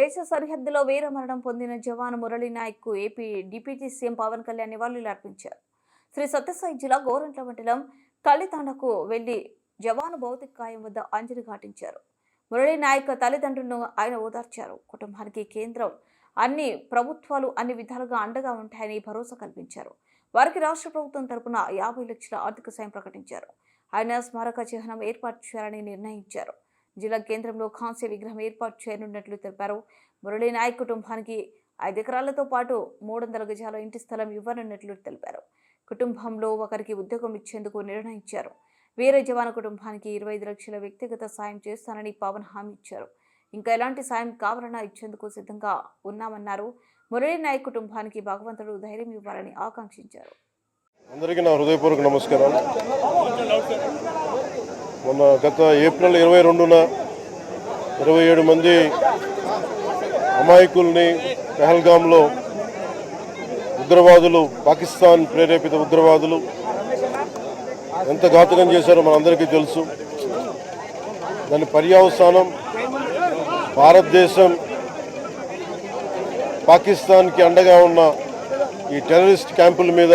దేశ సరిహద్దులో వీరమరణం పొందిన jawan Murali Naik AP deputy CM Pawan Kalyan నివాళులు అర్పించారు. శ్రీ సత్యసాయి జిల్లా గోరంట్ల మండలం తల్లిదండ్రులకు వెళ్ళి జవాను భౌతిక కాయం వద్ద అంజలి ఘాటించారు. మురళీ నాయక్ తల్లిదండ్రులను ఆయన ఓదార్చారు. కుటుంబానికి కేంద్రం అన్ని ప్రభుత్వాలు అన్ని విధాలుగా అండగా ఉంటాయని భరోసా కల్పించారు. వారికి రాష్ట్ర ప్రభుత్వం తరపున యాభై లక్షల ఆర్థిక సాయం ప్రకటించారు. ఆయన స్మారక చిహ్నం ఏర్పాటు చేయాలని నిర్ణయించారు. జిల్లా కేంద్రంలో కాంస్య విగ్రహం ఏర్పాటు చేయనున్నట్లు తెలిపారు. మురళీ నాయక్ కుటుంబానికి ఐదు ఎకరాలతో పాటు మూడు వందల గజాల ఇంటి స్థలం ఇవ్వనున్నట్లు తెలిపారు. కుటుంబంలో ఒకరికి ఉద్యోగం ఇచ్చేందుకు నిర్ణయించారు. వేరే జవాన్ కుటుంబానికి ఇరవై ఐదు లక్షల వ్యక్తిగత సాయం చేస్తానని పవన్ హామీ ఇచ్చారు. ఇంకా ఎలాంటి సాయం కావాలన్నా ఇచ్చేందుకు సిద్ధంగా ఉన్నామన్నారు. మురళీ నాయక్ కుటుంబానికి భగవంతుడు ధైర్యం ఇవ్వాలని ఆకాంక్షించారు. అందరికీ నా హృదయపూర్వక నమస్కారాలు. మొన్న గత ఏప్రిల్ ఇరవై రెండున ఇరవై ఏడు మంది అమాయకుల్ని పెహల్గాంలో ఉగ్రవాదులు పాకిస్తాన్ ప్రేరేపిత ఉగ్రవాదులు ఎంత ఘాతకం చేశారో మనందరికీ తెలుసు. దాని పర్యావసానం భారతదేశం పాకిస్తాన్కి అండగా ఉన్న ఈ టెర్రరిస్ట్ క్యాంపుల మీద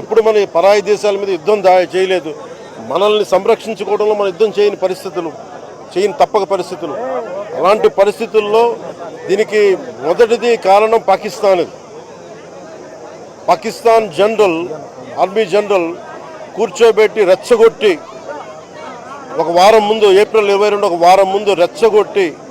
ఎప్పుడు మన పరాయి దేశాల మీద యుద్ధం దా చేయలేదు. మనల్ని సంరక్షించుకోవడంలో మన యుద్ధం చేయని పరిస్థితులు చేయని తప్పక పరిస్థితులు. అలాంటి పరిస్థితుల్లో దీనికి మొదటిది కారణం Pakistan Pakistan general army general కూర్చోబెట్టి రెచ్చగొట్టి ఒక వారం ముందు ఏప్రిల్ ఇరవై రెండు ఒక వారం ముందు రెచ్చగొట్టి